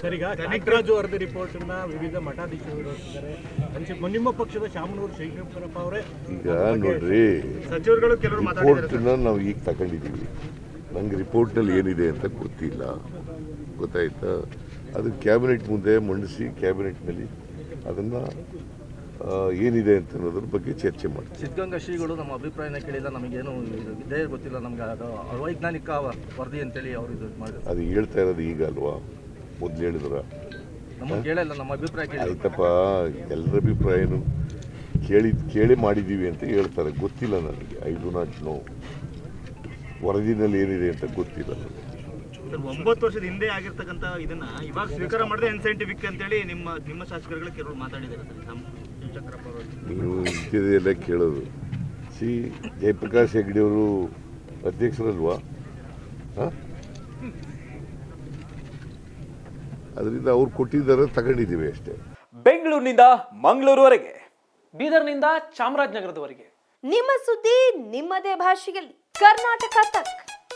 Sir ಈಗ ನಾಗರಾಜು ವರದಿ report ಅನ್ನ ವಿವಿಧ ಮಠಾಧೀಶರು ನಿಮ್ಮ ಪಕ್ಷದ ಶಾಮನೂರು ಶೇಖರಪ್ಪ ಅವರೇ. ಈಗ ನೋಡ್ರಿ ಸಚಿವರುಗಳು ಕೆಲವರು ಮಾತಾಡಿದ್ದಾರೆ ರಿಪೋರ್ಟ್ನ ನಾವು ಈಗ ತಗೊಂಡಿದ್ದೀವಿ. ನಂಗೆ ರಿಪೋರ್ಟ್ನಲ್ಲಿ ಏನಿದೆ ಅಂತ ಗೊತ್ತಿಲ್ಲ. ಗೊತ್ತಾಯ್ತಾ? ಅದು ಕ್ಯಾಬಿನೆಟ್ ಮುಂದೆ ಮಂಡಿಸಿ ಕ್ಯಾಬಿನೆಟ್ನಲ್ಲಿ ಅದನ್ನು ಏನಿದೆ ಅಂತ ಅನ್ನೋದ್ರ ಬಗ್ಗೆ ಚರ್ಚೆ ಮಾಡಿ ಸಿದ್ಧಗಂಗಾ ಶ್ರೀಗಳು ನಮ್ಮ ಅಭಿಪ್ರಾಯನ ಕೇಳಿಲ್ಲ ನಮಗೇನು ಇದೇ ಗೊತ್ತಿಲ್ಲ. ನಮ್ಗೆ ಅದು ಅವೈಜ್ಞಾನಿಕ ವರದಿ ಅಂತೇಳಿ ಅವರು ಇದು ಮಾಡಿದ್ರು. ಅದು ಹೇಳ್ತಾ ಇರೋದು ಈಗ ಅಲ್ವಾ? ಮೊದಲು ಹೇಳಿದ್ರ. ನಮಗೆ ಕೇಳಿಲ್ಲ ನಮ್ಮ ಅಭಿಪ್ರಾಯ ಕೇಳಿ. ಆಯ್ತಪ್ಪ ಎಲ್ಲರ ಅಭಿಪ್ರಾಯನು ಕೇಳಿ ಕೇಳಿ ಮಾಡಿದ್ದೀವಿ ಅಂತ ಹೇಳ್ತಾರೆ. ಗೊತ್ತಿಲ್ಲ ನನಗೆ. ಐ ಡು ನಾಟ್ ನೋ ವರದಿನಲ್ಲಿ ಏನಿದೆ ಅಂತ ಗೊತ್ತಿಲ್ಲ ನನಗೆ. ಒಂಬತ್ತು ವರ್ಷದ ಹಿಂದೆ ಆಗಿರ್ತಕ್ಕಂಥ ಇದನ್ನ ಇವಾಗ ಸ್ವೀಕಾರ ಮಾಡಿದ್ರೆ ಅನ್ಸೈಂಟಿಫಿಕ್ ಅಂತೇಳಿ ನಿಮ್ಮ ನಿಮ್ಮ ಶಾಸಕರುಗಳು ಕೆಲವರು ಮಾತಾಡಿದ್ದಾರೆ ನೀವು ಇಂಥದ್ದೆಲ್ಲ ಕೇಳೋದು. ಸಿ ಜಯಪ್ರಕಾಶ್ ಹೆಗ್ಡೆಯವರು ಅಧ್ಯಕ್ಷರಲ್ವಾ? ಹಾಂ? ಅದರಿಂದ ಅವ್ರು ಕೊಟ್ಟಿದ್ದಾರೆ ತಗೊಂಡಿದ್ದೀವಿ ಅಷ್ಟೇ. ಬೆಂಗಳೂರಿನಿಂದ ಮಂಗಳೂರುವರೆಗೆ. ಬೀದರ್ನಿಂದ ಚಾಮರಾಜನಗರದವರೆಗೆ. ನಿಮ್ಮ ಸುದ್ದಿ ನಿಮ್ಮದೇ ಭಾಷೆಯಲ್ಲಿ. ಕರ್ನಾಟಕ ತಕ್.